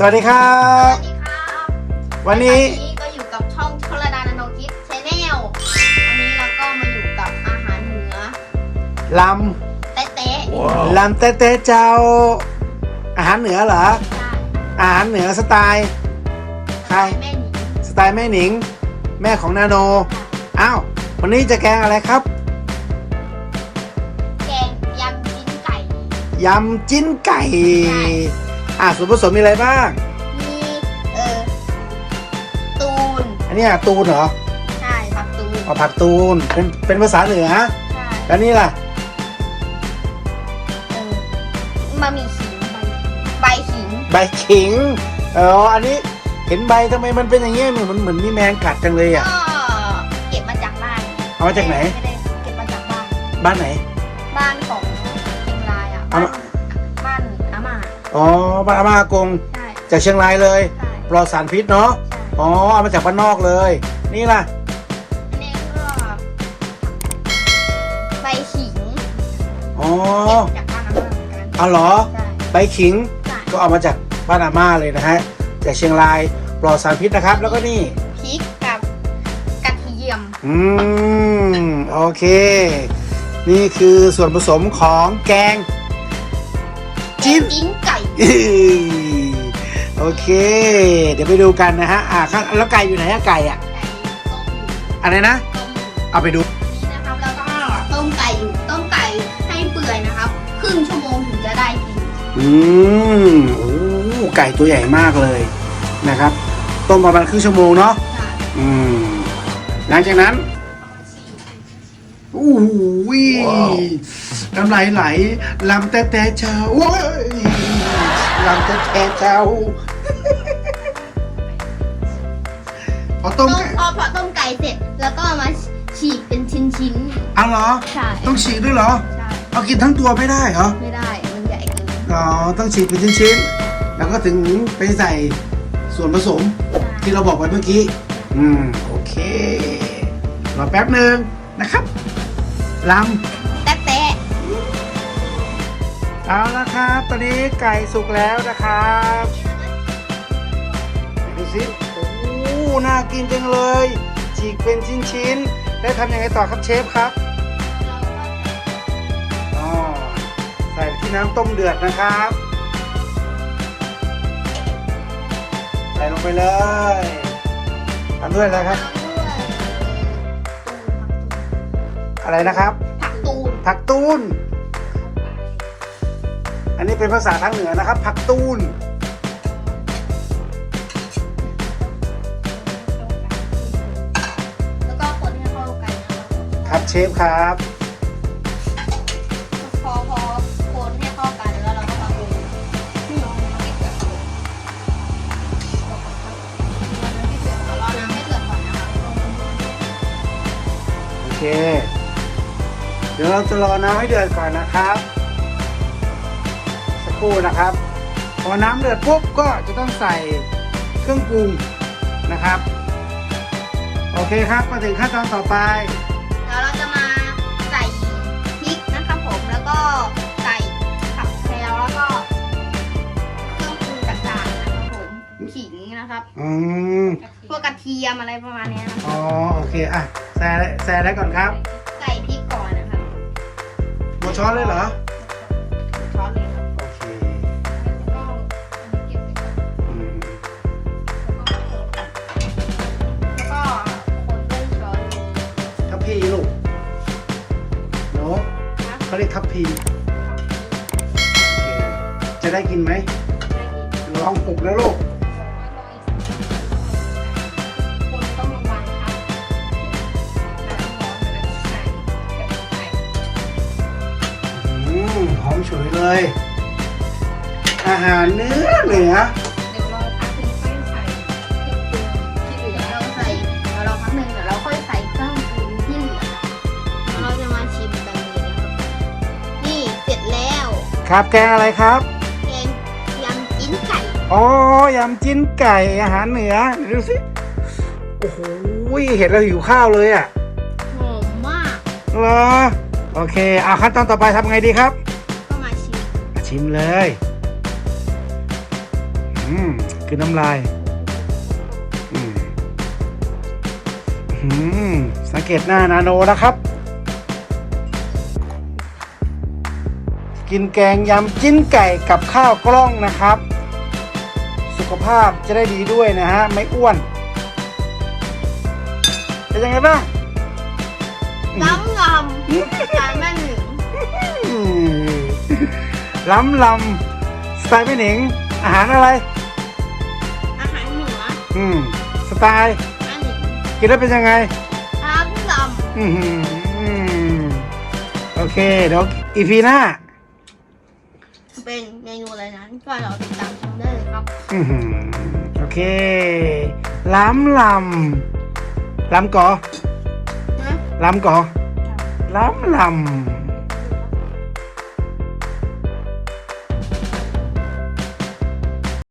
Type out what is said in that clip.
สวัสดีครัสบวัสดีครับวันนี้วันนี้ก็อยู่กับช่องชลดานาโนคิดชแนลวันนี้เราก็มาอยู่กับอาหารเหนือลเต๊ะำลำเต๊ะๆเจ้า อาหารเหนือเหรอๆใช่อาหารเหนือสไตล์ใคร แม่หนิงสไตล์แม่หนิง แม่ของนาโน อ้าว วันนี้จะแกงอะไรครับ แกงยำจิ้นไก่ยำจิ้นไก่ใช่ อะส่วนผสมมีอะไรบ้าง มีเอ่อตูนอันเนี้ยตูนเหรอใช่ผักตูนเอาผักตูนเป็นเป็นภาษาเหนือใช่แล้วนี่ล่ะ เออมามีขิงใบขิงใบขิงอ๋ออันนี้เห็นใบทำไมมันเป็นอย่างเงี้ยเหมือนเหมือนมีแมงกัดจังเลยก็อะเก็บมาจากบ้านเอามาจากไหนไม่ได้เก็บมาจากบ้าน บ้านไหน บ้านของเชียงรายอะเอาบ้านมา บ้าน อาม่าอ๋อบ้านอาม่าอากงใช่จากเชียงรายเลยใช่ปลอดสารพิษเนาะใช่อ๋อเอามาจากบ้านนอกเลย นี่ล่ะอันนี้ก็ใบขิงอ๋อเก็บจากบ้านอาม่าเหมือนกันเอาเหรอใช่ใบขิงใช่ก็เอามาจากบ้านอาม่าเลยนะฮะจากเชียงรายปลอดสารพิษนะครับ แล้วก็นี่ พริกกับกระเทียมอืม โอเค นี่คือส่วนผสมของแกง จิ้นจิ้นไก่อื้อโอเค เดี๋ยวไปดูกันนะฮะอ่าข้างแล้วไก่อยู่ไหนอะไก่อะไก่ต้มอยู่อะไรนะต้มอยู่เอาไปดูอันนี้นะครับแล้วก็ต้มไก่อยู่ต้มไก่ให้เปื่อยนะครับครึ่งชั่วโมงถึงจะได้กินอืมโอ้ไก่ตัวใหญ่มากเลยนะครับ ต้มประมาณครึ่งชั่วโมงเนาะใช่อืมหลังจากนั้นโอ้โหน้ำลายไหลลำแต่แต่เช้าโอ้ยลำแต่แต่เช้าพอต้ต้มมไก่พอพอต้มไก่เสร็จแล้วก็เอามาฉีกเป็นชิ้นเอาเหรอ ๆใช่ ต้องฉีกด้วยเหรอ ใช่ เอากินทั้งตัวไม่ได้เหรอ ไม่ได้ มันใหญ่เกินอ๋อ ต้องฉีกเป็นชิ้นๆ แล้วก็ถึงไปใส่ส่วนผสมที่เราบอกไว้เมื่อกี้ อืม โอเค รอแป๊บหนึ่งนะครับ ลแต๊ะแต๊ะำเอาละครับ ตอนนี้ไก่สุกแล้วนะครับดูสิโอ้โหน่ากินจังเลย ฉีกเป็นชิ้นๆได้วทำยังไงต่อครับเชฟครับอ๋อใส่ที่น้ำต้มเดือดนะครับ ใส่ลงไปเลยทำด้วยอะไรครับ อะไรนะครับ ผักตูนผักตูน อันนี้เป็นภาษาทางเหนือนะครับ ผักตูน แล้วก็คนให้เข้ากันนะครับครับเชฟครับ พอพอคนให้เข้ากันแล้วเราก็มาปรุงนี่เอาไม่เดือดก่อนรอน้ำให้เดือดก่อนนะคะโอเคเดี๋ยวเราจะรอน้ำให้เดือดก่อนนะครับ สักครู่นะครับ พอน้ำเดือดปุ๊บก็จะต้องใส่เครื่องปรุงนะครับ โอเคครับมาถึงขั้นตอนต่อไปเดี๋ยวเราจะมาใส่พริกนะครับผมแล้วก็ใส่ผักแพรวแล้วก็เครื่องปรุงต่างๆนะครับผมขิงนะครับอืมพวกกระเทียมอะไรประมาณเนี้ยนะครับอ๋อโอเคอะแซ่แซ่ได้ก่อนครับ ใส่พริก ช้อนเลยเหรอ ช้อนเลยครับโอเคแล้วก็อันนี้เก็บไว้ก่อนอืมแล้วก็คนด้วยช้อนนี้ทัพพีลูกโนนะเขาเรียกทัพพีโอเคจะได้กินไหมลองปลุกนะลูก มหอมฉุยเลย อาหารเนื้อเหนือเดี๋ยวรอพักหนึงค่อยใส่เครื่องปรุงที่เหลือเราใส่เดี๋ยวเราพักหนึ่งเดี๋ยวเราค่อยใส่เครื่องปรุงที่เหลือแล้วเราจะมาชิมกันเลยนะครับนี่เสร็จแล้วครับแกงอะไรครับ แกงยำจิ้นไก่อ๋อยำจิ้นไก่อาหารเหนือเดี๋ยวดูสิโอ้โหเห็นแล้วหิวข้าวเลยอะหอมมาก เหรอโอเคอะขั้นตอนต่อไปทำไงดีครับก็มา ชิมมาชิมเลย อืมคือน้ำลาย อืมอืมสังเกตหน้านาโนนะครับ กินแกงยำจิ้นไก่กับข้าวกล้องนะครับ สุขภาพจะได้ดีด้วยนะฮะ ไม่อ้วน เป็นยังไงบ้างน้ำงำจานแม่หนึ่งอืม ล้ำลำสไตล์แม่หนิง อาหารอะไร อาหารเหนืออืมสไตล์แม่หนึ่งกินแล้วเป็นยังไงน้ำงอือหือโอเคเดี๋ยวอีพีหน้าำเป็นเมนูอะไรนั้นก็เราติดตามชมได้เลยครับ อือหือโอเค ล้ำลำล้ำก่อนะ ล้ำก่อล้ำลำ